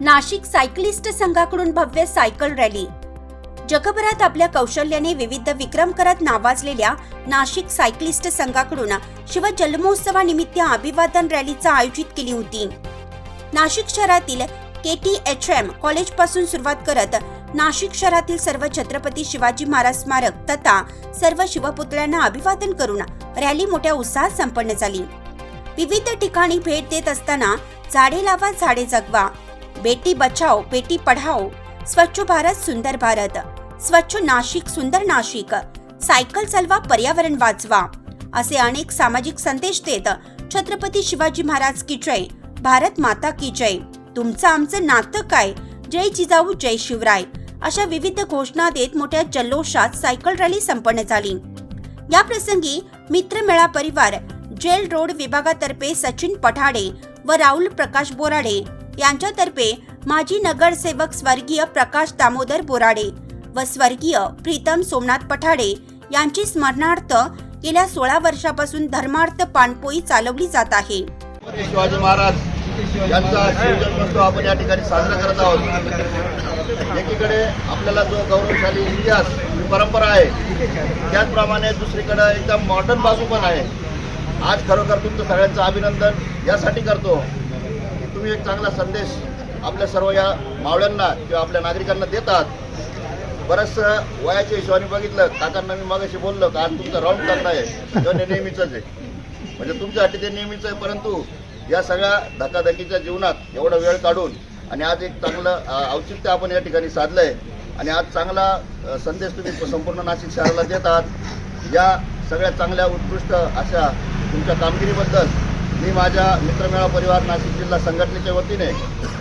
Nashik cyclist संघाकडून भव्य cycle rally. जगभरात आपल्या कौशल्याने विविध विक्रम करत नावाजलेल्या नाशिक सायकलिस्ट संघाकडून शिव जन्मोत्सवानिमित्त अभिवादन रॅलीचं आयोजित केली होती. नाशिक शहरातील के टी एच एम कॉलेजपासून सुरुवात करत नाशिक शहरातील सर्व छत्रपती शिवाजी महाराज स्मारक तथा सर्व शिवपुतळ्यांना अभिवादन करून रॅली मोठ्या उत्साहात संपन्न झाली. विविध ठिकाणी भेट देत असताना झाडे लावा झाडे जगवा बेटी बचाओ बेटी पढाओ। स्वच्छ भारत सुंदर भारत। स्वच्छ नाशिक सुंदर नाशिक। सायकल चालवा पर्यावरण वाचवा। असे अनेक सामाजिक संदेश देत छत्रपती शिवाजी महाराज की जय भारत माता की जय। तुमचं आमचं नातं काय? जय जिजाऊ जय शिवराय। अशा विविध घोषणा देत मोठ्या जल्लोषात सायकल रॅली संपन्न झाली. या प्रसंगी मित्रमेळा परिवार जेल रोड विभागातर्फे सचिन पठाडे व राहुल प्रकाश बोराडे यांच्यातर्फे माजी नगरसेवक स्वर्गीय प्रकाश दामोदर बोराडे व स्वर्गीय प्रीतम सोमनाथ पठाडे यांची स्मरणार्थ गेल्या सोळा वर्षापासून धर्मार्थ पाणपोई चालवली जात आहे. शिवाजी महाराज यांचा शिवजन्मोत्सव आपण या ठिकाणी साजरा करत आहोत. एकीकडे आपल्याला जो गौरवशाली इतिहास परंपरा आहे त्याचप्रमाणे दुसरीकडे एकदम मॉडर्न बाजू पण आहे. आज खरोखर तुमचं सगळ्यांचं अभिनंदन. यासाठी करतो. तुम्ही एक चांगला संदेश आपल्या सर्व या मावळ्यांना किंवा आपल्या नागरिकांना देतात. बरंचसं वयाच्या हिशोबाने बघितलं काकांना मी मगाशी बोललो का आज तुमचं राऊंड चांगला आहे? तेव्हा नेहमीच आहे. म्हणजे तुमच्यासाठी ते नेहमीच आहे परंतु या सगळ्या धकाधकीच्या जीवनात एवढा वेळ काढून आणि आज एक चांगलं औचित्य आपण या ठिकाणी साधलं आहे आणि आज चांगला संदेश तुम्ही संपूर्ण नाशिक शहराला देतात. या सगळ्या चांगल्या उत्कृष्ट अशा तुमच्या कामगिरीबद्दल मी माझ्या मित्रमेळा परिवार नाशिक जिल्हा संघटनेच्या वतीने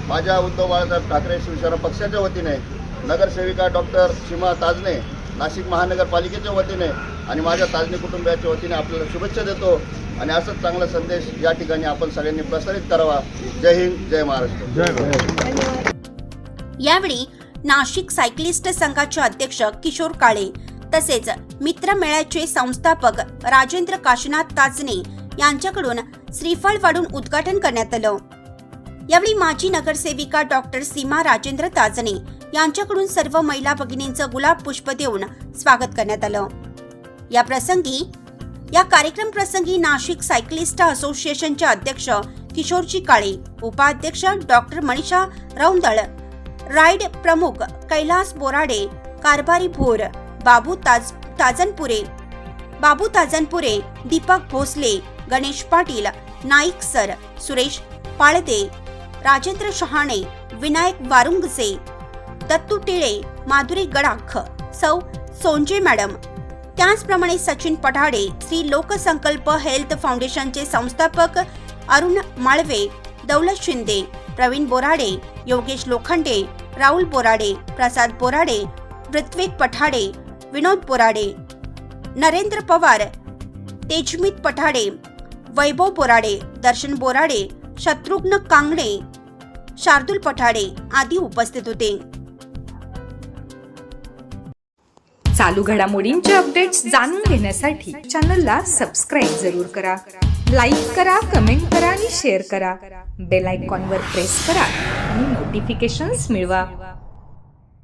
माझ्या उद्धव बाळासाहेब ठाकरे शिवसेना पक्षाच्या वतीने नगरसेविका डॉक्टर सीमा ताजने नाशिक महानगरपालिकेच्या वतीने आणि माझ्या ताजने कुटुंबियाच्या वतीने आपल्याला शुभेच्छा देतो आणि असंच चांगला संदेश या ठिकाणी आपण सगळ्यांनी प्रसारित करावा. जय हिंद जय महाराष्ट्र. यावेळी नाशिक सायकलिस्ट संघाचे अध्यक्ष किशोर काळे तसेच मित्र मेळ्याचे संस्थापक राजेंद्र काशीनाथ ताजने यांच्याकडून श्रीफळ वाढून उद्घाटन करण्यात आलं. यावेळी माजी नगरसेविका डॉक्टर सीमा राजेंद्र ताजने यांच्याकडून सर्व महिला भगिनींचं गुलाब पुष्प देऊन स्वागत करण्यात आलं. या प्रसंगी या कार्यक्रम प्रसंगी नाशिक सायकलिस्ट असोसिएशनचे अध्यक्ष किशोरजी काळे उपाध्यक्ष डॉक्टर मनीषा रौंदळ राईड प्रमुख कैलास बोराडे कारभारी भोर बाबू ताज ताजनपुरे बाबू ताजनपुरे दीपक भोसले गणेश पाटील नाईक सर सुरेश पाळदे राजेंद्र शहाणे विनायक वारुंगजे दत्तू टिळे माधुरी गडाख सौ सोंजे मॅडम. त्याचप्रमाणे सचिन पठाडे श्री लोकसंकल्प हेल्थ फाउंडेशनचे संस्थापक अरुण माळवे दौलत शिंदे प्रवीण बोराडे योगेश लोखंडे राहुल बोराडे प्रसाद बोराडे ऋत्विक पठाडे विनोद बोराडे नरेंद्र पवार तेजमित पठाडे वैभव बोराडे दर्शन बोराडे शत्रुघ्न कांगणे शार्दूल पठाडे आदी उपस्थित होते. चालू घडामोडींचे अपडेट्स जाणून घेण्यासाठी चॅनलला सबस्क्राईब जरूर करा. लाईक करा कमेंट करा आणि शेअर करा. बेल आयकॉनवर प्रेस करा आणि नोटिफिकेशन्स मिळवा.